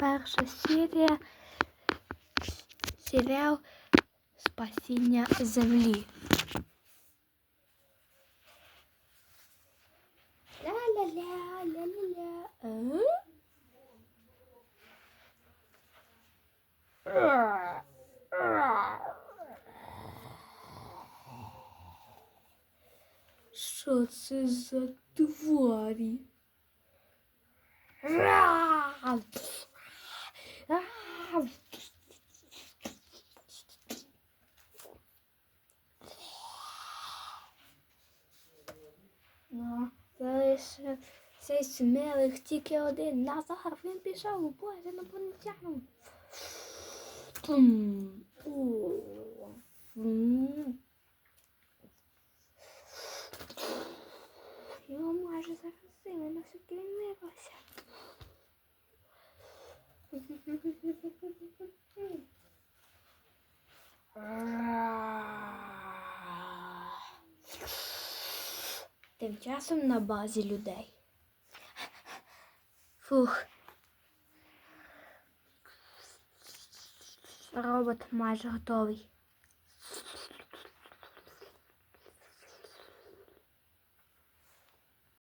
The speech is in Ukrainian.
перша серія. Серіал Спасіння землі. Ля-ля-ля, ля-ля-ля. Е? Що це за тварі? Рав! Ну, залишив цей смелих тільки один. Назар, він пішов у бой з інопланетяном. Його майже заразили, на все він Тим часом на базі людей. Фух. Робот майже готовий.